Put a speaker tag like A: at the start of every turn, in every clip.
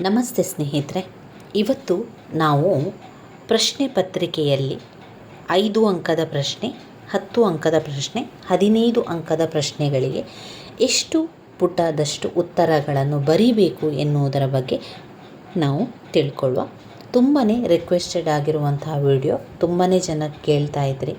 A: ನಮಸ್ತೆ ಸ್ನೇಹಿತರೆ. ಇವತ್ತು ನಾವು ಪ್ರಶ್ನೆ ಪತ್ರಿಕೆಯಲ್ಲಿ ಐದು ಅಂಕದ ಪ್ರಶ್ನೆ, ಹತ್ತು ಅಂಕದ ಪ್ರಶ್ನೆ, ಹದಿನೈದು ಅಂಕದ ಪ್ರಶ್ನೆಗಳಿಗೆ ಎಷ್ಟು ಪುಟದಷ್ಟು ಉತ್ತರಗಳನ್ನು ಬರೀಬೇಕು ಎನ್ನುವುದರ ಬಗ್ಗೆ ನಾವು ತಿಳ್ಕೊಳ್ಳುವ. ತುಂಬಾ ರಿಕ್ವೆಸ್ಟೆಡ್ ಆಗಿರುವಂತಹ ವಿಡಿಯೋ ತುಂಬಾ ಜನ ಕೇಳ್ತಾ ಇದ್ರಿ.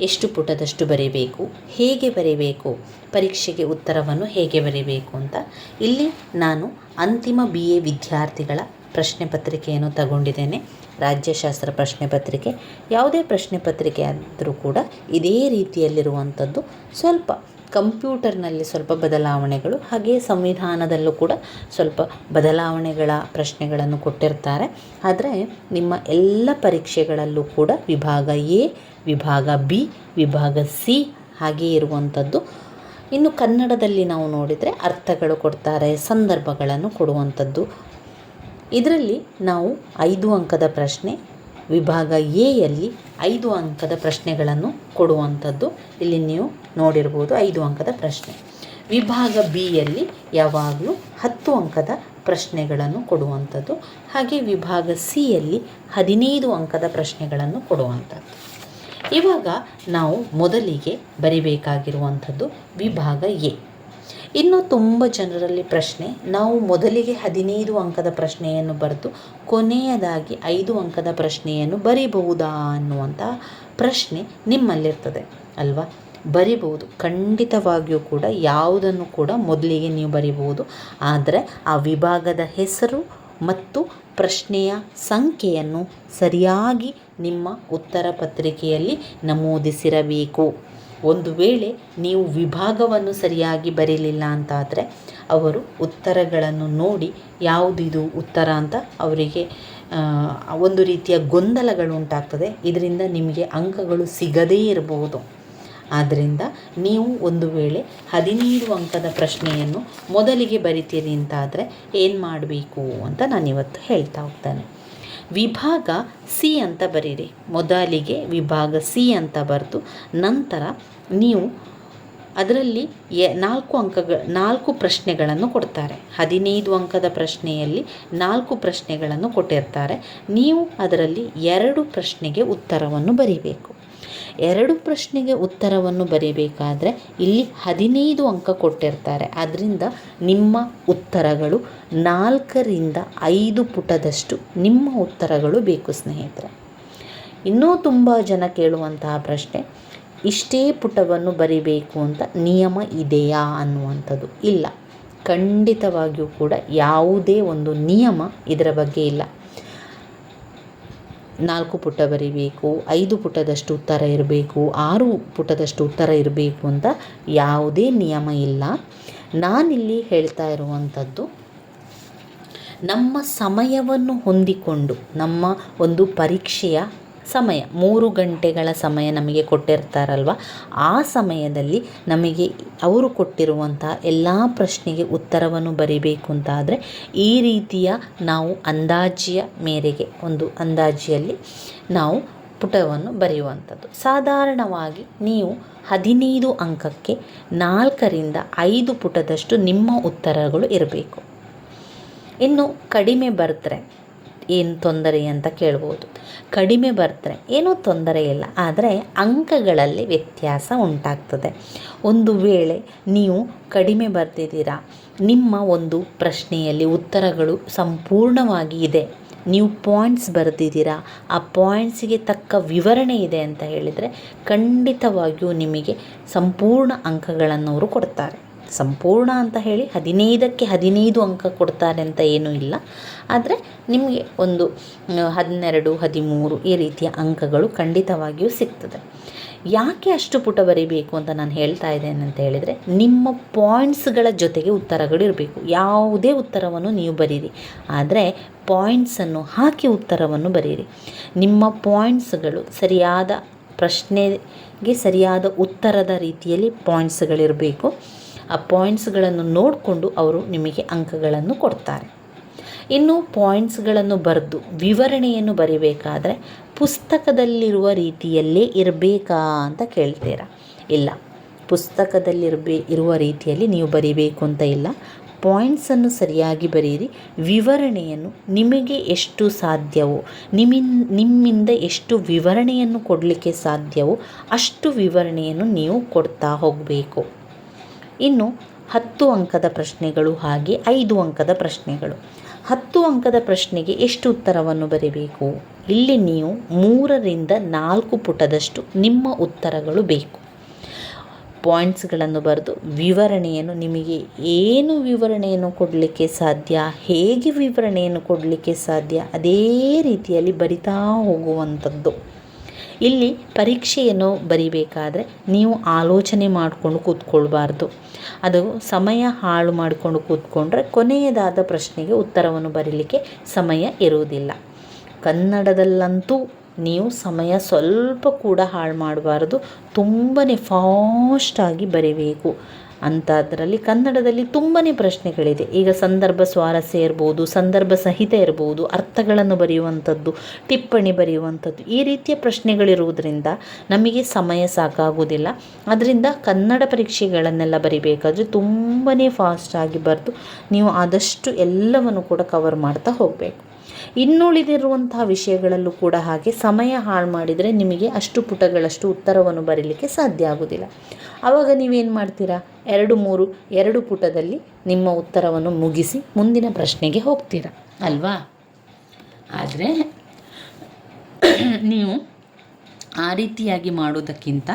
A: ಎಷ್ಟು ಪುಟದಷ್ಟು ಬರೀಬೇಕು, ಹೇಗೆ ಬರೀಬೇಕು, ಪರೀಕ್ಷೆಗೆ ಉತ್ತರವನ್ನು ಹೇಗೆ ಬರೀಬೇಕು ಅಂತ ಇಲ್ಲಿ ನಾನು ಅಂತಿಮ ಬಿ ಎ ವಿದ್ಯಾರ್ಥಿಗಳ ಪ್ರಶ್ನೆ ಪತ್ರಿಕೆಯನ್ನು ತಗೊಂಡಿದ್ದೇನೆ. ರಾಜ್ಯಶಾಸ್ತ್ರ ಪ್ರಶ್ನೆ ಪತ್ರಿಕೆ. ಯಾವುದೇ ಪ್ರಶ್ನೆ ಪತ್ರಿಕೆ ಆದರೂ ಕೂಡ ಇದೇ ರೀತಿಯಲ್ಲಿರುವಂಥದ್ದು ಸ್ವಲ್ಪ ಕಂಪ್ಯೂಟರ್ನಲ್ಲಿ ಸ್ವಲ್ಪ ಬದಲಾವಣೆಗಳು, ಹಾಗೆಯೇ ಸಂವಿಧಾನದಲ್ಲೂ ಕೂಡ ಸ್ವಲ್ಪ ಬದಲಾವಣೆಗಳ ಪ್ರಶ್ನೆಗಳನ್ನು ಕೊಟ್ಟಿರ್ತಾರೆ. ಆದರೆ ನಿಮ್ಮ ಎಲ್ಲ ಪರೀಕ್ಷೆಗಳಲ್ಲೂ ಕೂಡ ವಿಭಾಗ ಎ, ವಿಭಾಗ ಬಿ, ವಿಭಾಗ ಸಿ ಹಾಗೆ ಇರುವಂಥದ್ದು. ಇನ್ನು ಕನ್ನಡದಲ್ಲಿ ನಾವು ನೋಡಿದರೆ ಅರ್ಥಗಳು ಕೊಡ್ತಾರೆ, ಸಂದರ್ಭಗಳನ್ನು ಕೊಡುವಂಥದ್ದು. ಇದರಲ್ಲಿ ನಾವು ಐದು ಅಂಕದ ಪ್ರಶ್ನೆ ವಿಭಾಗ ಎಯಲ್ಲಿ ಐದು ಅಂಕದ ಪ್ರಶ್ನೆಗಳನ್ನು ಕೊಡುವಂಥದ್ದು ಇಲ್ಲಿ ನೀವು ನೋಡಿರ್ಬೋದು ಐದು ಅಂಕದ ಪ್ರಶ್ನೆ. ವಿಭಾಗ ಬಿ ಯಲ್ಲಿ ಯಾವಾಗಲೂ ಹತ್ತು ಅಂಕದ ಪ್ರಶ್ನೆಗಳನ್ನು ಕೊಡುವಂಥದ್ದು. ಹಾಗೆ ವಿಭಾಗ ಸಿಯಲ್ಲಿ ಹದಿನೈದು ಅಂಕದ ಪ್ರಶ್ನೆಗಳನ್ನು ಕೊಡುವಂಥದ್ದು. ಇವಾಗ ನಾವು ಮೊದಲಿಗೆ ಬರಿಬೇಕಾಗಿರುವಂಥದ್ದು ವಿಭಾಗ ಎ. ಇನ್ನು ತುಂಬ ಜನರಲ್ಲಿ ಪ್ರಶ್ನೆ, ನಾವು ಮೊದಲಿಗೆ ಹದಿನೈದು ಅಂಕದ ಪ್ರಶ್ನೆಯನ್ನು ಬರೆದು ಕೊನೆಯದಾಗಿ ಐದು ಅಂಕದ ಪ್ರಶ್ನೆಯನ್ನು ಬರಿಬಹುದಾ ಅನ್ನುವಂಥ ಪ್ರಶ್ನೆ ನಿಮ್ಮಲ್ಲಿರ್ತದೆ, ಅಲ್ವಾ? ಬರಿಬಹುದು, ಖಂಡಿತವಾಗಿಯೂ ಕೂಡ ಯಾವುದನ್ನು ಕೂಡ ಮೊದಲಿಗೆ ನೀವು ಬರಿಬಹುದು, ಆದರೆ ಆ ವಿಭಾಗದ ಹೆಸರು ಮತ್ತು ಪ್ರಶ್ನೆಯ ಸಂಖ್ಯೆಯನ್ನು ಸರಿಯಾಗಿ ನಿಮ್ಮ ಉತ್ತರ ಪತ್ರಿಕೆಯಲ್ಲಿ ನಮೂದಿಸಿರಬೇಕು. ಒಂದು ವೇಳೆ ನೀವು ವಿಭಾಗವನ್ನು ಸರಿಯಾಗಿ ಬರೀಲಿಲ್ಲ ಅಂತಾದರೆ ಅವರು ಉತ್ತರಗಳನ್ನು ನೋಡಿ ಯಾವುದಿದು ಉತ್ತರ ಅಂತ ಅವರಿಗೆ ಒಂದು ರೀತಿಯ ಗೊಂದಲಗಳು ಉಂಟಾಗ್ತದೆ. ಇದರಿಂದ ನಿಮಗೆ ಅಂಕಗಳು ಸಿಗದೇ ಇರಬಹುದು. ಆದ್ದರಿಂದ ನೀವು ಒಂದು ವೇಳೆ ಹದಿನೈದು ಅಂಕದ ಪ್ರಶ್ನೆಯನ್ನು ಮೊದಲಿಗೆ ಬರಿತೀರಿ ಅಂತಾದರೆ ಏನು ಮಾಡಬೇಕು ಅಂತ ನಾನು ಇವತ್ತು ಹೇಳ್ತಾ ಹೋಗ್ತೇನೆ. ವಿಭಾಗ ಸಿ ಅಂತ ಬರೀರಿ. ಮೊದಲಿಗೆ ವಿಭಾಗ ಸಿ ಅಂತ ಬರೆದು ನಂತರ ನೀವು ಅದರಲ್ಲಿ ಎ ನಾಲ್ಕು ಅಂಕಗಳ ನಾಲ್ಕು ಪ್ರಶ್ನೆಗಳನ್ನು ಕೊಡ್ತಾರೆ. ಹದಿನೈದು ಅಂಕದ ಪ್ರಶ್ನೆಯಲ್ಲಿ ನಾಲ್ಕು ಪ್ರಶ್ನೆಗಳನ್ನು ಕೊಟ್ಟಿರ್ತಾರೆ. ನೀವು ಅದರಲ್ಲಿ ಎರಡು ಪ್ರಶ್ನೆಗೆ ಉತ್ತರವನ್ನು ಬರೀಬೇಕು. ಎರಡು ಪ್ರಶ್ನೆಗೆ ಉತ್ತರವನ್ನು ಬರೀಬೇಕಾದ್ರೆ ಇಲ್ಲಿ ಹದಿನೈದು ಅಂಕ ಕೊಟ್ಟಿರ್ತಾರೆ. ಅದರಿಂದ ನಿಮ್ಮ ಉತ್ತರಗಳು ನಾಲ್ಕರಿಂದ ಐದು ಪುಟದಷ್ಟು ನಿಮ್ಮ ಉತ್ತರಗಳು ಬೇಕು ಸ್ನೇಹಿತರೆ. ಇನ್ನೂ ತುಂಬ ಜನ ಕೇಳುವಂತಹ ಪ್ರಶ್ನೆ, ಇಷ್ಟೇ ಪುಟವನ್ನು ಬರಿಬೇಕು ಅಂತ ನಿಯಮ ಇದೆಯಾ ಅನ್ನುವಂಥದ್ದು? ಇಲ್ಲ. ಖಂಡಿತವಾಗಿಯೂ ಕೂಡ ಯಾವುದೇ ಒಂದು ನಿಯಮ ಇದರ ಬಗ್ಗೆ ಇಲ್ಲ. ನಾಲ್ಕು ಪುಟ ಬರಿಬೇಕು, ಐದು ಪುಟದಷ್ಟು ಉತ್ತರ ಇರಬೇಕು, ಆರು ಪುಟದಷ್ಟು ಉತ್ತರ ಇರಬೇಕು ಅಂತ ಯಾವುದೇ ನಿಯಮ ಇಲ್ಲ. ನಾನಿಲ್ಲಿ ಹೇಳ್ತಾ ಇರುವಂಥದ್ದು, ನಮ್ಮ ಸಮಯವನ್ನು ಹೊಂದಿಕೊಂಡು, ನಮ್ಮ ಒಂದು ಪರೀಕ್ಷೆಯ ಸಮಯ, ಮೂರು ಗಂಟೆಗಳ ಸಮಯ ನಮಗೆ ಕೊಟ್ಟಿರ್ತಾರಲ್ವ? ಆ ಸಮಯದಲ್ಲಿ ನಮಗೆ ಅವರು ಕೊಟ್ಟಿರುವಂತಹ ಎಲ್ಲ ಪ್ರಶ್ನೆಗೆ ಉತ್ತರವನ್ನು ಬರಿಬೇಕು ಅಂತಾದರೆ ಈ ರೀತಿಯ ನಾವು ಅಂದಾಜಿಯ ಮೇರೆಗೆ, ಒಂದು ಅಂದಾಜಿಯಲ್ಲಿ ನಾವು ಪುಟವನ್ನು ಬರೆಯುವಂಥದ್ದು. ಸಾಧಾರಣವಾಗಿ ನೀವು ಹದಿನೈದು ಅಂಕಕ್ಕೆ ನಾಲ್ಕರಿಂದ ಐದು ಪುಟದಷ್ಟು ನಿಮ್ಮ ಉತ್ತರಗಳು ಇರಬೇಕು. ಇನ್ನು ಕಡಿಮೆ ಬರೆದ್ರೆ ಏನು ತೊಂದರೆ ಅಂತ ಕೇಳ್ಬೋದು. ಕಡಿಮೆ ಬರೆದ್ರೆ ಏನೂ ತೊಂದರೆ ಇಲ್ಲ, ಆದರೆ ಅಂಕಗಳಲ್ಲಿ ವ್ಯತ್ಯಾಸ ಉಂಟಾಗ್ತದೆ. ಒಂದು ವೇಳೆ ನೀವು ಕಡಿಮೆ ಬರೆದಿದ್ದೀರಾ ನಿಮ್ಮ ಒಂದು ಪ್ರಶ್ನೆಯಲ್ಲಿ ಉತ್ತರಗಳು ಸಂಪೂರ್ಣವಾಗಿ ಇದೆ, ನೀವು ಪಾಯಿಂಟ್ಸ್ ಬರೆದಿದ್ದೀರಾ, ಆ ಪಾಯಿಂಟ್ಸ್ಗೆ ತಕ್ಕ ವಿವರಣೆ ಇದೆ ಅಂತ ಹೇಳಿದರೆ ಖಂಡಿತವಾಗಿಯೂ ನಿಮಗೆ ಸಂಪೂರ್ಣ ಅಂಕಗಳನ್ನು ಅವರು ಕೊಡ್ತಾರೆ. ಸಂಪೂರ್ಣ ಅಂತ ಹೇಳಿ ಹದಿನೈದಕ್ಕೆ ಹದಿನೈದು ಅಂಕ ಕೊಡ್ತಾರೆ ಅಂತ ಏನೂ ಇಲ್ಲ. ಆದರೆ ನಿಮಗೆ ಒಂದು ಹನ್ನೆರಡು, ಹದಿಮೂರು ಈ ರೀತಿಯ ಅಂಕಗಳು ಖಂಡಿತವಾಗಿಯೂ ಸಿಗ್ತದೆ. ಯಾಕೆ ಅಷ್ಟು ಪುಟ ಬರೀಬೇಕು ಅಂತ ನಾನು ಹೇಳ್ತಾ ಇದ್ದೇನೆ ಅಂತ ಹೇಳಿದರೆ, ನಿಮ್ಮ ಪಾಯಿಂಟ್ಸ್ಗಳ ಜೊತೆಗೆ ಉತ್ತರಗಳು ಇರಬೇಕು. ಯಾವುದೇ ಉತ್ತರವನ್ನು ನೀವು ಬರೀರಿ. ಆದರೆ ಪಾಯಿಂಟ್ಸನ್ನು ಹಾಕಿ ಉತ್ತರವನ್ನು ಬರೀರಿ. ನಿಮ್ಮ ಪಾಯಿಂಟ್ಸ್ಗಳು ಸರಿಯಾದ ಪ್ರಶ್ನೆಗೆ ಸರಿಯಾದ ಉತ್ತರದ ರೀತಿಯಲ್ಲಿ ಪಾಯಿಂಟ್ಸ್ಗಳಿರಬೇಕು. ಆ ಪಾಯಿಂಟ್ಸ್ಗಳನ್ನು ನೋಡಿಕೊಂಡು ಅವರು ನಿಮಗೆ ಅಂಕಗಳನ್ನು ಕೊಡ್ತಾರೆ. ಇನ್ನು ಪಾಯಿಂಟ್ಸ್ಗಳನ್ನು ಬರೆದು ವಿವರಣೆಯನ್ನು ಬರಿಬೇಕಾದ್ರೆ ಪುಸ್ತಕದಲ್ಲಿರುವ ರೀತಿಯಲ್ಲೇ ಇರಬೇಕಾ ಅಂತ ಕೇಳ್ತೀರಾ? ಇಲ್ಲ. ಪುಸ್ತಕದಲ್ಲಿರಬೇ, ಇರುವ ರೀತಿಯಲ್ಲಿ ನೀವು ಬರಿಬೇಕು ಅಂತ ಇಲ್ಲ. ಪಾಯಿಂಟ್ಸನ್ನು ಸರಿಯಾಗಿ ಬರೆಯಿರಿ ವಿವರಣೆಯನ್ನು ನಿಮಗೆ ಎಷ್ಟು ಸಾಧ್ಯವೋ ನಿಮ್ಮಿನ್ ನಿಮ್ಮಿಂದ ಎಷ್ಟು ವಿವರಣೆಯನ್ನು ಕೊಡಲಿಕ್ಕೆ ಸಾಧ್ಯವೋ ಅಷ್ಟು ವಿವರಣೆಯನ್ನು ನೀವು ಕೊಡ್ತಾ ಹೋಗಬೇಕು. ಇನ್ನು ಹತ್ತು ಅಂಕದ ಪ್ರಶ್ನೆಗಳು ಹಾಗೆ ಐದು ಅಂಕದ ಪ್ರಶ್ನೆಗಳು. ಹತ್ತು ಅಂಕದ ಪ್ರಶ್ನೆಗೆ ಎಷ್ಟು ಉತ್ತರವನ್ನು ಬರೀಬೇಕು? ಇಲ್ಲಿ ನೀವು ಮೂರರಿಂದ ನಾಲ್ಕು ಪುಟದಷ್ಟು ನಿಮ್ಮ ಉತ್ತರಗಳು ಬೇಕು. ಪಾಯಿಂಟ್ಸ್ಗಳನ್ನು ಬರೆದು ವಿವರಣೆಯನ್ನು ನಿಮಗೆ ಏನು ವಿವರಣೆಯನ್ನು ಕೊಡಲಿಕ್ಕೆ ಸಾಧ್ಯ, ಹೇಗೆ ವಿವರಣೆಯನ್ನು ಕೊಡಲಿಕ್ಕೆ ಸಾಧ್ಯ, ಅದೇ ರೀತಿಯಲ್ಲಿ ಬರಿತಾ ಹೋಗುವಂಥದ್ದು. ಇಲ್ಲಿ ಪರೀಕ್ಷೆಯನ್ನು ಬರಿಬೇಕಾದ್ರೆ ನೀವು ಆಲೋಚನೆ ಮಾಡಿಕೊಂಡು ಕೂತ್ಕೊಳ್ಬಾರ್ದು. ಅದು ಸಮಯ ಹಾಳು ಮಾಡಿಕೊಂಡು ಕೂತ್ಕೊಂಡ್ರೆ ಕೊನೆಯದಾದ ಪ್ರಶ್ನೆಗೆ ಉತ್ತರವನ್ನು ಬರೀಲಿಕ್ಕೆ ಸಮಯ ಇರುವುದಿಲ್ಲ. ಕನ್ನಡದಲ್ಲಂತೂ ನೀವು ಸಮಯ ಸ್ವಲ್ಪ ಕೂಡ ಹಾಳು ಮಾಡಬಾರ್ದು. ತುಂಬಾ ಫಾಸ್ಟಾಗಿ ಬರೀಬೇಕು. ಅಂಥದ್ರಲ್ಲಿ ಕನ್ನಡದಲ್ಲಿ ತುಂಬಾ ಪ್ರಶ್ನೆಗಳಿದೆ. ಈಗ ಸಂದರ್ಭ ಸ್ವಾರಸ್ಯ ಇರ್ಬೋದು, ಸಂದರ್ಭ ಸಹಿತ ಇರ್ಬೋದು, ಅರ್ಥಗಳನ್ನು ಬರೆಯುವಂಥದ್ದು, ಟಿಪ್ಪಣಿ ಬರೆಯುವಂಥದ್ದು, ಈ ರೀತಿಯ ಪ್ರಶ್ನೆಗಳಿರುವುದರಿಂದ ನಮಗೆ ಸಮಯ ಸಾಕಾಗುವುದಿಲ್ಲ. ಅದರಿಂದ ಕನ್ನಡ ಪರೀಕ್ಷೆಗಳನ್ನೆಲ್ಲ ಬರಿಬೇಕಾದ್ರೆ ತುಂಬಾ ಫಾಸ್ಟಾಗಿ ಬರೆದು ನೀವು ಆದಷ್ಟು ಎಲ್ಲವನ್ನು ಕೂಡ ಕವರ್ ಮಾಡ್ತಾ ಹೋಗಬೇಕು. ಇನ್ನುಳಿದಿರುವಂತಹ ವಿಷಯಗಳಲ್ಲೂ ಕೂಡ ಹಾಗೆ ಸಮಯ ಹಾಳು ಮಾಡಿದರೆ ನಿಮಗೆ ಅಷ್ಟು ಪುಟಗಳಷ್ಟು ಉತ್ತರವನ್ನು ಬರೀಲಿಕ್ಕೆ ಸಾಧ್ಯ ಆಗೋದಿಲ್ಲ ಆವಾಗ ನೀವೇನು ಮಾಡ್ತೀರಾ? ಎರಡು ಮೂರು, ಎರಡು ಪುಟದಲ್ಲಿ ನಿಮ್ಮ ಉತ್ತರವನ್ನು ಮುಗಿಸಿ ಮುಂದಿನ ಪ್ರಶ್ನೆಗೆ ಹೋಗ್ತೀರಾ? ಅಲ್ವಾ? ಆದರೆ ನೀವು ಆ ರೀತಿಯಾಗಿ ಮಾಡೋದಕ್ಕಿಂತ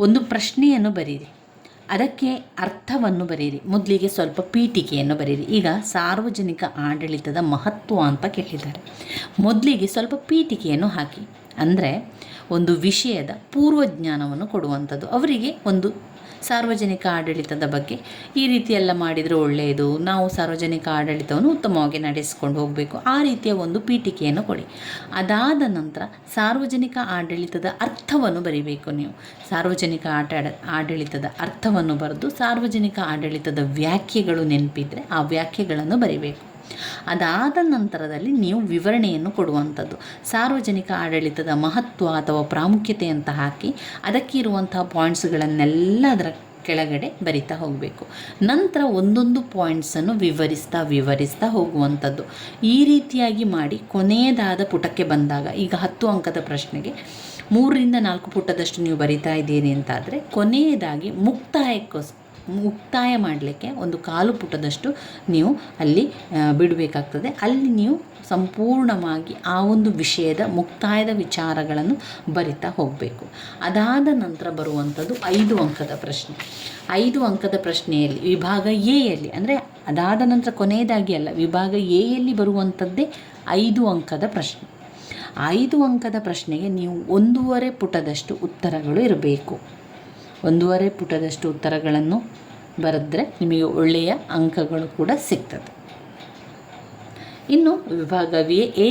A: ಒಂದು ಪ್ರಶ್ನೆಯನ್ನು ಬರೀರಿ. ಅದಕ್ಕೆ ಅರ್ಥವನ್ನು ಬರೀರಿ. ಮೊದಲಿಗೆ ಸ್ವಲ್ಪ ಪೀಠಿಕೆಯನ್ನು ಬರೀರಿ. ಈಗ ಸಾರ್ವಜನಿಕ ಆಡಳಿತದ ಮಹತ್ವ ಅಂತ ಕೇಳಿದ್ದಾರೆ. ಮೊದಲಿಗೆ ಸ್ವಲ್ಪ ಪೀಠಿಕೆಯನ್ನು ಹಾಕಿ. ಅಂದರೆ ಒಂದು ವಿಷಯದ ಪೂರ್ವಜ್ಞಾನವನ್ನು ಕೊಡುವಂಥದ್ದು. ಅವರಿಗೆ ಒಂದು ಸಾರ್ವಜನಿಕ ಆಡಳಿತದ ಬಗ್ಗೆ ಈ ರೀತಿಯೆಲ್ಲ ಮಾಡಿದರೆ ಒಳ್ಳೆಯದು, ನಾವು ಸಾರ್ವಜನಿಕ ಆಡಳಿತವನ್ನು ಉತ್ತಮವಾಗಿ ನಡೆಸಿಕೊಂಡು ಹೋಗಬೇಕು, ಆ ರೀತಿಯ ಒಂದು ಪೀಠಿಕೆಯನ್ನು ಕೊಡಿ. ಅದಾದ ನಂತರ ಸಾರ್ವಜನಿಕ ಆಡಳಿತದ ಅರ್ಥವನ್ನು ಬರಿಬೇಕು ನೀವು. ಸಾರ್ವಜನಿಕ ಆಟ, ಆಡಳಿತದ ಅರ್ಥವನ್ನು ಬರೆದು ಸಾರ್ವಜನಿಕ ಆಡಳಿತದ ವ್ಯಾಖ್ಯೆಗಳು ನೆನಪಿದ್ರೆ ಆ ವ್ಯಾಖ್ಯೆಗಳನ್ನು ಬರಿಬೇಕು. ಅದಾದ ನಂತರದಲ್ಲಿ ನೀವು ವಿವರಣೆಯನ್ನು ಕೊಡುವಂಥದ್ದು. ಸಾರ್ವಜನಿಕ ಆಡಳಿತದ ಮಹತ್ವ ಅಥವಾ ಪ್ರಾಮುಖ್ಯತೆ ಅಂತ ಹಾಕಿ ಅದಕ್ಕೆ ಇರುವಂತಹ ಪಾಯಿಂಟ್ಸ್ಗಳನ್ನೆಲ್ಲ ಅದರ ಕೆಳಗಡೆ ಬರಿತಾ ಹೋಗಬೇಕು. ನಂತರ ಒಂದೊಂದು ಪಾಯಿಂಟ್ಸನ್ನು ವಿವರಿಸ್ತಾ ವಿವರಿಸ್ತಾ ಹೋಗುವಂಥದ್ದು. ಈ ರೀತಿಯಾಗಿ ಮಾಡಿ ಕೊನೆಯದಾದ ಪುಟಕ್ಕೆ ಬಂದಾಗ, ಈಗ ಹತ್ತು ಅಂಕದ ಪ್ರಶ್ನೆಗೆ, ಮೂರರಿಂದ ನಾಲ್ಕು ಪುಟದಷ್ಟು ನೀವು ಬರಿತಾ ಇದ್ದೀರಿ ಅಂತಾದರೆ ಕೊನೆಯದಾಗಿ ಮುಕ್ತಾಯಕ್ಕೋಸ್ ಮುಕ್ತಾಯ ಮಾಡಲಿಕ್ಕೆ ಒಂದು ಕಾಲು ಪುಟದಷ್ಟು ನೀವು ಅಲ್ಲಿ ಬಿಡಬೇಕಾಗ್ತದೆ. ಅಲ್ಲಿ ನೀವು ಸಂಪೂರ್ಣವಾಗಿ ಆ ಒಂದು ವಿಷಯದ ಮುಕ್ತಾಯದ ವಿಚಾರಗಳನ್ನು ಬರಿತಾ ಹೋಗಬೇಕು. ಅದಾದ ನಂತರ ಬರುವಂಥದ್ದು ಐದು ಅಂಕದ ಪ್ರಶ್ನೆ. ಐದು ಅಂಕದ ಪ್ರಶ್ನೆಯಲ್ಲಿ ವಿಭಾಗ ಎಯಲ್ಲಿ ಅಂದರೆ ಅದಾದ ನಂತರ ಕೊನೆಯದಾಗಿ ಅಲ್ಲ, ವಿಭಾಗ ಎಯಲ್ಲಿ ಬರುವಂಥದ್ದೇ ಐದು ಅಂಕದ ಪ್ರಶ್ನೆ. ಐದು ಅಂಕದ ಪ್ರಶ್ನೆಗೆ ನೀವು ಒಂದೂವರೆ ಪುಟದಷ್ಟು ಉತ್ತರಗಳು ಇರಬೇಕು. ಒಂದೂವರೆ ಪುಟದಷ್ಟು ಉತ್ತರಗಳನ್ನು ಬರೆದ್ರೆ ನಿಮಗೆ ಒಳ್ಳೆಯ ಅಂಕಗಳು ಕೂಡ ಸಿಗ್ತದೆ. ಇನ್ನು ವಿಭಾಗ ವಿ, ಎ,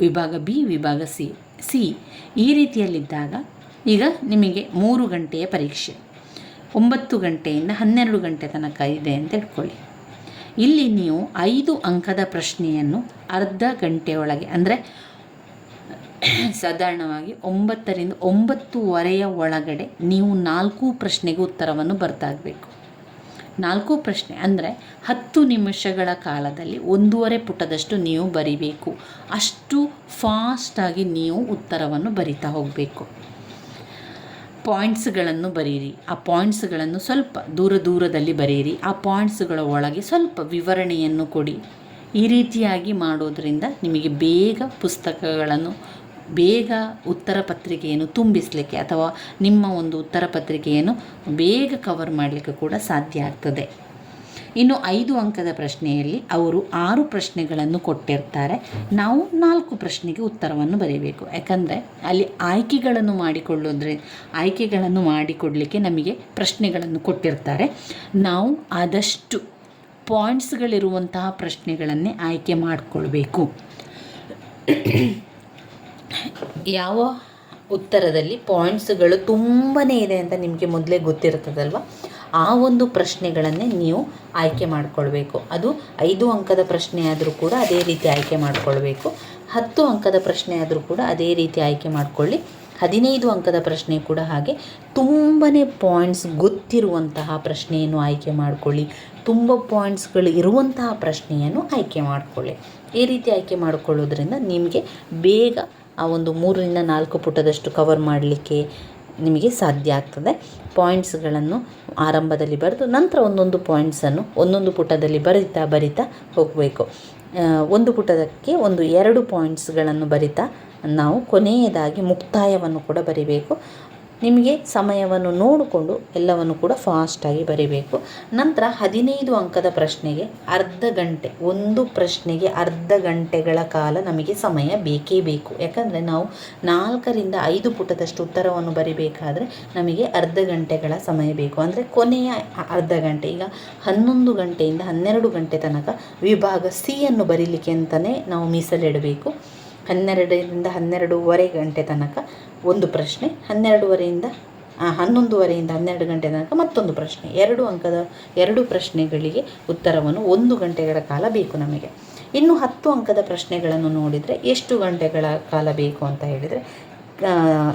A: ವಿಭಾಗ ಬಿ, ವಿಭಾಗ ಸಿ ಸಿ ಈ ರೀತಿಯಲ್ಲಿದ್ದಾಗ ಈಗ ನಿಮಗೆ ಮೂರು ಗಂಟೆಯ ಪರೀಕ್ಷೆ, ಒಂಬತ್ತು ಗಂಟೆಯಿಂದ ಹನ್ನೆರಡು ಗಂಟೆ ತನಕ ಇದೆ ಅಂತ ಇಟ್ಕೊಳ್ಳಿ ಇಲ್ಲಿ ನೀವು ಐದು ಅಂಕದ ಪ್ರಶ್ನೆಯನ್ನು ಅರ್ಧ ಗಂಟೆಯೊಳಗೆ, ಅಂದರೆ ಸಾಧಾರಣವಾಗಿ ಒಂಬತ್ತರಿಂದ ಒಂಬತ್ತುವರೆಯ ಒಳಗಡೆ ನೀವು ನಾಲ್ಕು ಪ್ರಶ್ನೆಗೆ ಉತ್ತರವನ್ನು ಬರ್ತಾಗಬೇಕು ನಾಲ್ಕು ಪ್ರಶ್ನೆ ಅಂದರೆ ಹತ್ತು ನಿಮಿಷಗಳ ಕಾಲದಲ್ಲಿ ಒಂದೂವರೆ ಪುಟದಷ್ಟು ನೀವು ಬರಿಬೇಕು. ಅಷ್ಟು ಫಾಸ್ಟಾಗಿ ನೀವು ಉತ್ತರವನ್ನು ಬರಿತಾ ಹೋಗಬೇಕು. ಪಾಯಿಂಟ್ಸ್ಗಳನ್ನು ಬರೀರಿ. ಆ ಪಾಯಿಂಟ್ಸ್ಗಳನ್ನು ಸ್ವಲ್ಪ ದೂರ ದೂರದಲ್ಲಿ ಬರೀರಿ. ಆ ಪಾಯಿಂಟ್ಸ್ಗಳ ಒಳಗೆ ಸ್ವಲ್ಪ ವಿವರಣೆಯನ್ನು ಕೊಡಿ. ಈ ರೀತಿಯಾಗಿ ಮಾಡೋದರಿಂದ ನಿಮಗೆ ಬೇಗ ಪುಸ್ತಕಗಳನ್ನು ಬೇಗ ಉತ್ತರ ಪತ್ರಿಕೆಯನ್ನು ತುಂಬಿಸಲಿಕ್ಕೆ ಅಥವಾ ನಿಮ್ಮ ಒಂದು ಉತ್ತರ ಪತ್ರಿಕೆಯನ್ನು ಬೇಗ ಕವರ್ ಮಾಡಲಿಕ್ಕೆ ಕೂಡ ಸಾಧ್ಯ ಆಗ್ತದೆ. ಇನ್ನು ಐದು ಅಂಕದ ಪ್ರಶ್ನೆಯಲ್ಲಿ ಅವರು ಆರು ಪ್ರಶ್ನೆಗಳನ್ನು ಕೊಟ್ಟಿರ್ತಾರೆ. ನಾವು ನಾಲ್ಕು ಪ್ರಶ್ನೆಗೆ ಉತ್ತರವನ್ನು ಬರೀಬೇಕು. ಯಾಕಂದರೆ ಅಲ್ಲಿ ಆಯ್ಕೆಗಳನ್ನು ಮಾಡಿಕೊಳ್ಳೋದ್ರೆ ಆಯ್ಕೆಗಳನ್ನು ಮಾಡಿಕೊಡಲಿಕ್ಕೆ ನಮಗೆ ಪ್ರಶ್ನೆಗಳನ್ನು ಕೊಟ್ಟಿರ್ತಾರೆ. ನಾವು ಆದಷ್ಟು ಪಾಯಿಂಟ್ಸ್ಗಳಿರುವಂತಹ ಪ್ರಶ್ನೆಗಳನ್ನೇ ಆಯ್ಕೆ ಮಾಡಿಕೊಳ್ಬೇಕು. ಯಾವ ಉತ್ತರದಲ್ಲಿ ಪಾಯಿಂಟ್ಸ್ಗಳು ತುಂಬಾ ಇದೆ ಅಂತ ನಿಮಗೆ ಮೊದಲೇ ಗೊತ್ತಿರ್ತದಲ್ವ? ಆ ಒಂದು ಪ್ರಶ್ನೆಗಳನ್ನೇ ನೀವು ಆಯ್ಕೆ ಮಾಡಿಕೊಳ್ಬೇಕು. ಅದು ಐದು ಅಂಕದ ಪ್ರಶ್ನೆ ಆದರೂ ಕೂಡ ಅದೇ ರೀತಿ ಆಯ್ಕೆ ಮಾಡಿಕೊಳ್ಬೇಕು. ಹತ್ತು ಅಂಕದ ಪ್ರಶ್ನೆ ಆದರೂ ಕೂಡ ಅದೇ ರೀತಿ ಆಯ್ಕೆ ಮಾಡಿಕೊಳ್ಳಿ. ಹದಿನೈದು ಅಂಕದ ಪ್ರಶ್ನೆ ಕೂಡ ಹಾಗೆ ತುಂಬಾ ಪಾಯಿಂಟ್ಸ್ ಗೊತ್ತಿರುವಂತಹ ಪ್ರಶ್ನೆಯನ್ನು ಆಯ್ಕೆ ಮಾಡಿಕೊಳ್ಳಿ. ತುಂಬ ಪಾಯಿಂಟ್ಸ್ಗಳು ಇರುವಂತಹ ಪ್ರಶ್ನೆಯನ್ನು ಆಯ್ಕೆ ಮಾಡಿಕೊಳ್ಳಿ. ಈ ರೀತಿ ಆಯ್ಕೆ ಮಾಡಿಕೊಳ್ಳೋದ್ರಿಂದ ನಿಮಗೆ ಬೇಗ ಆ ಒಂದು ಮೂರರಿಂದ ನಾಲ್ಕು ಪುಟದಷ್ಟು ಕವರ್ ಮಾಡಲಿಕ್ಕೆ ನಿಮಗೆ ಸಾಧ್ಯ ಆಗ್ತದೆ. ಪಾಯಿಂಟ್ಸ್ಗಳನ್ನು ಆರಂಭದಲ್ಲಿ ಬರೆದು ನಂತರ ಒಂದೊಂದು ಪಾಯಿಂಟ್ಸನ್ನು ಒಂದೊಂದು ಪುಟದಲ್ಲಿ ಬರಿತಾ ಬರಿತಾ ಹೋಗಬೇಕು. ಒಂದು ಪುಟದಕ್ಕೆ ಒಂದು ಎರಡು ಪಾಯಿಂಟ್ಸ್ಗಳನ್ನು ಬರಿತಾ ನಾವು ಕೊನೆಯದಾಗಿ ಮುಕ್ತಾಯವನ್ನು ಕೂಡ ಬರಿಬೇಕು. ನಿಮಗೆ ಸಮಯವನ್ನು ನೋಡಿಕೊಂಡು ಎಲ್ಲವನ್ನು ಕೂಡ ಫಾಸ್ಟಾಗಿ ಬರಿಬೇಕು. ನಂತರ ಹದಿನೈದು ಅಂಕದ ಪ್ರಶ್ನೆಗೆ ಅರ್ಧ ಗಂಟೆ, ಒಂದು ಪ್ರಶ್ನೆಗೆ ಅರ್ಧ ಗಂಟೆಗಳ ಕಾಲ ನಮಗೆ ಸಮಯ ಬೇಕೇ ಬೇಕು. ಯಾಕಂದರೆ ನಾವು ನಾಲ್ಕರಿಂದ ಐದು ಪುಟದಷ್ಟು ಉತ್ತರವನ್ನು ಬರಿಬೇಕಾದ್ರೆ ನಮಗೆ ಅರ್ಧ ಗಂಟೆಗಳ ಸಮಯ ಬೇಕು. ಅಂದರೆ ಕೊನೆಯ ಅರ್ಧ ಗಂಟೆ, ಈಗ ಹನ್ನೊಂದು ಗಂಟೆಯಿಂದ ಹನ್ನೆರಡು ಗಂಟೆ ತನಕ ವಿಭಾಗ ಸಿಯನ್ನು ಬರೀಲಿಕ್ಕೆ ಅಂತಲೇ ನಾವು ಮೀಸಲಿಡಬೇಕು. ಹನ್ನೆರಡರಿಂದ ಹನ್ನೆರಡೂವರೆ ಗಂಟೆ ತನಕ ಒಂದು ಪ್ರಶ್ನೆ, ಹನ್ನೆರಡುವರೆಯಿಂದ ಹನ್ನೊಂದುವರೆಯಿಂದ ಹನ್ನೆರಡು ಗಂಟೆ ತನಕ ಮತ್ತೊಂದು ಪ್ರಶ್ನೆ. ಎರಡು ಅಂಕದ ಎರಡು ಪ್ರಶ್ನೆಗಳಿಗೆ ಉತ್ತರವನ್ನು ಒಂದು ಗಂಟೆಗಳ ಕಾಲ ಬೇಕು ನಮಗೆ. ಇನ್ನು ಹತ್ತು ಅಂಕದ ಪ್ರಶ್ನೆಗಳನ್ನು ನೋಡಿದರೆ ಎಷ್ಟು ಗಂಟೆಗಳ ಕಾಲ ಬೇಕು ಅಂತ ಹೇಳಿದರೆ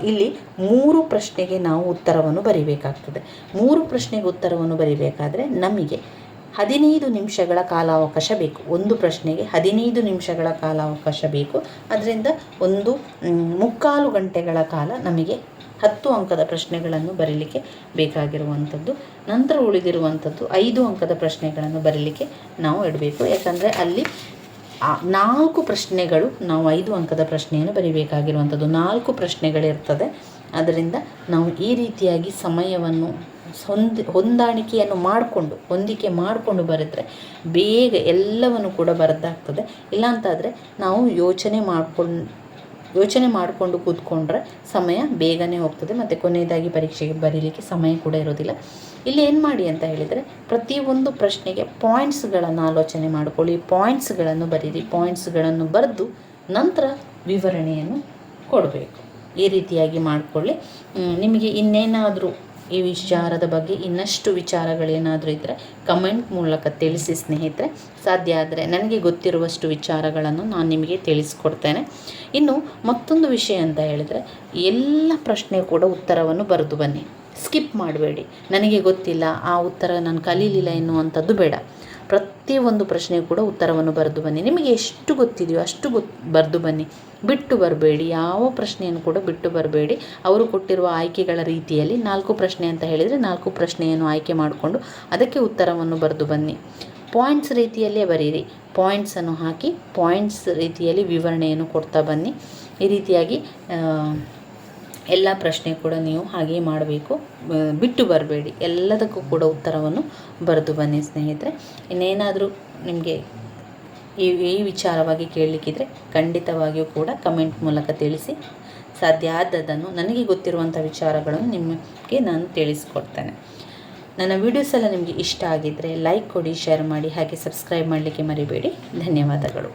A: ಇಲ್ಲಿ ಮೂರು ಪ್ರಶ್ನೆಗೆ ನಾವು ಉತ್ತರವನ್ನು ಬರಿಬೇಕಾಗ್ತದೆ. ಮೂರು ಪ್ರಶ್ನೆಗೆ ಉತ್ತರವನ್ನು ಬರಿಬೇಕಾದರೆ ನಮಗೆ ಹದಿನೈದು ನಿಮಿಷಗಳ ಕಾಲಾವಕಾಶ ಬೇಕು. ಒಂದು ಪ್ರಶ್ನೆಗೆ ಹದಿನೈದು ನಿಮಿಷಗಳ ಕಾಲಾವಕಾಶ ಬೇಕು. ಅದರಿಂದ ಒಂದು ಮುಕ್ಕಾಲು ಗಂಟೆಗಳ ಕಾಲ ನಮಗೆ ಹತ್ತು ಅಂಕದ ಪ್ರಶ್ನೆಗಳನ್ನು ಬರೀಲಿಕ್ಕೆ ಬೇಕಾಗಿರುವಂಥದ್ದು. ನಂತರ ಉಳಿದಿರುವಂಥದ್ದು ಐದು ಅಂಕದ ಪ್ರಶ್ನೆಗಳನ್ನು ಬರೀಲಿಕ್ಕೆ ನಾವು ಇಡಬೇಕು. ಯಾಕಂದರೆ ಅಲ್ಲಿ ನಾಲ್ಕು ಪ್ರಶ್ನೆಗಳು ನಾವು ಐದು ಅಂಕದ ಪ್ರಶ್ನೆಯನ್ನು ಬರೀಬೇಕಾಗಿರುವಂಥದ್ದು. ನಾಲ್ಕು ಪ್ರಶ್ನೆಗಳಿರ್ತದೆ. ಅದರಿಂದ ನಾವು ಈ ರೀತಿಯಾಗಿ ಸಮಯವನ್ನು ಹೊಂದ್, ಹೊಂದಾಣಿಕೆಯನ್ನು ಮಾಡಿಕೊಂಡು, ಹೊಂದಿಕೆ ಮಾಡಿಕೊಂಡು ಬರೆದ್ರೆ ಬೇಗ ಎಲ್ಲವನ್ನು ಕೂಡ ಬರೆದಾಗ್ತದೆ ಇಲ್ಲಾಂತಾದರೆ ನಾವು ಯೋಚನೆ ಮಾಡ್ಕೊಂಡು, ಯೋಚನೆ ಮಾಡಿಕೊಂಡು ಕೂತ್ಕೊಂಡ್ರೆ ಸಮಯ ಬೇಗನೆ ಹೋಗ್ತದೆ. ಮತ್ತು ಕೊನೆಯದಾಗಿ ಪರೀಕ್ಷೆಗೆ ಬರೀಲಿಕ್ಕೆ ಸಮಯ ಕೂಡ ಇರೋದಿಲ್ಲ ಇಲ್ಲಿ ಏನು ಮಾಡಿ ಅಂತ ಹೇಳಿದರೆ ಪ್ರತಿಯೊಂದು ಪ್ರಶ್ನೆಗೆ ಪಾಯಿಂಟ್ಸ್ಗಳನ್ನು ಆಲೋಚನೆ ಮಾಡಿಕೊಳ್ಳಿ. ಪಾಯಿಂಟ್ಸ್ಗಳನ್ನು ಬರೀರಿ. ಪಾಯಿಂಟ್ಸ್ಗಳನ್ನು ಬರೆದು ನಂತರ ವಿವರಣೆಯನ್ನು ಕೊಡಬೇಕು. ಈ ರೀತಿಯಾಗಿ ಮಾಡಿಕೊಳ್ಳಿ. ನಿಮಗೆ ಇನ್ನೇನಾದರೂ ಈ ವಿಚಾರದ ಬಗ್ಗೆ ಇನ್ನಷ್ಟು ವಿಚಾರಗಳೇನಾದರೂ ಇದ್ದರೆ ಕಮೆಂಟ್ ಮೂಲಕ ತಿಳಿಸಿ ಸ್ನೇಹಿತರೆ. ಸಾಧ್ಯ ಆದರೆ ನನಗೆ ಗೊತ್ತಿರುವಷ್ಟು ವಿಚಾರಗಳನ್ನು ನಾನು ನಿಮಗೆ ತಿಳಿಸ್ಕೊಡ್ತೇನೆ. ಇನ್ನು ಮತ್ತೊಂದು ವಿಷಯ ಅಂತ ಹೇಳಿದರೆ ಎಲ್ಲ ಪ್ರಶ್ನೆ ಕೂಡ ಉತ್ತರವನ್ನು ಬರೆದು ಬನ್ನಿ. ಸ್ಕಿಪ್ ಮಾಡಬೇಡಿ. ನನಗೆ ಗೊತ್ತಿಲ್ಲ, ಆ ಉತ್ತರ ನಾನು ಕಲೀಲಿಲ್ಲ ಎನ್ನುವಂಥದ್ದು ಬೇಡ. ಪ್ರತಿಯೊಂದು ಪ್ರಶ್ನೆಗೂ ಕೂಡ ಉತ್ತರವನ್ನು ಬರೆದು ಬನ್ನಿ. ನಿಮಗೆ ಎಷ್ಟು ಗೊತ್ತಿದೆಯೋ ಅಷ್ಟು ಗೊತ್ತು ಬರೆದು ಬನ್ನಿ. ಬಿಟ್ಟು ಬರಬೇಡಿ. ಯಾವ ಪ್ರಶ್ನೆಯನ್ನು ಕೂಡ ಬಿಟ್ಟು ಬರಬೇಡಿ. ಅವರು ಕೊಟ್ಟಿರುವ ಆಯ್ಕೆಗಳ ರೀತಿಯಲ್ಲಿ ನಾಲ್ಕು ಪ್ರಶ್ನೆ ಅಂತ ಹೇಳಿದರೆ ನಾಲ್ಕು ಪ್ರಶ್ನೆಯನ್ನು ಆಯ್ಕೆ ಮಾಡಿಕೊಂಡು ಅದಕ್ಕೆ ಉತ್ತರವನ್ನು ಬರೆದು ಬನ್ನಿ. ಪಾಯಿಂಟ್ಸ್ ರೀತಿಯಲ್ಲೇ ಬರೀರಿ. ಪಾಯಿಂಟ್ಸನ್ನು ಹಾಕಿ ಪಾಯಿಂಟ್ಸ್ ರೀತಿಯಲ್ಲಿ ವಿವರಣೆಯನ್ನು ಕೊಡ್ತಾ ಬನ್ನಿ. ಈ ರೀತಿಯಾಗಿ ಎಲ್ಲ ಪ್ರಶ್ನೆ ಕೂಡ ನೀವು ಹಾಗೆ ಮಾಡಬೇಕು. ಬಿಟ್ಟು ಬರಬೇಡಿ. ಎಲ್ಲದಕ್ಕೂ ಕೂಡ ಉತ್ತರವನ್ನು ಬರೆದು ಬನ್ನಿ ಸ್ನೇಹಿತರೆ. ಇನ್ನೇನಾದರೂ ನಿಮಗೆ ಈ ಈ ವಿಚಾರವಾಗಿ ಕೇಳಲಿಕ್ಕಿದ್ರೆ ಖಂಡಿತವಾಗಿಯೂ ಕೂಡ ಕಮೆಂಟ್ ಮೂಲಕ ತಿಳಿಸಿ. ಸಾಧ್ಯ ಆದದ್ದನ್ನು ನನಗೆ ಗೊತ್ತಿರುವಂಥ ವಿಚಾರಗಳನ್ನು ನಿಮಗೆ ನಾನು ತಿಳಿಸ್ಕೊಡ್ತೇನೆ. ನನ್ನ ವೀಡಿಯೋಸ್ ಎಲ್ಲ ನಿಮಗೆ ಇಷ್ಟ ಆಗಿದ್ದರೆ ಲೈಕ್ ಕೊಡಿ ಶೇರ್ ಮಾಡಿ, ಹಾಗೆ ಸಬ್ಸ್ಕ್ರೈಬ್ ಮಾಡಲಿಕ್ಕೆ ಮರಿಬೇಡಿ. ಧನ್ಯವಾದಗಳು.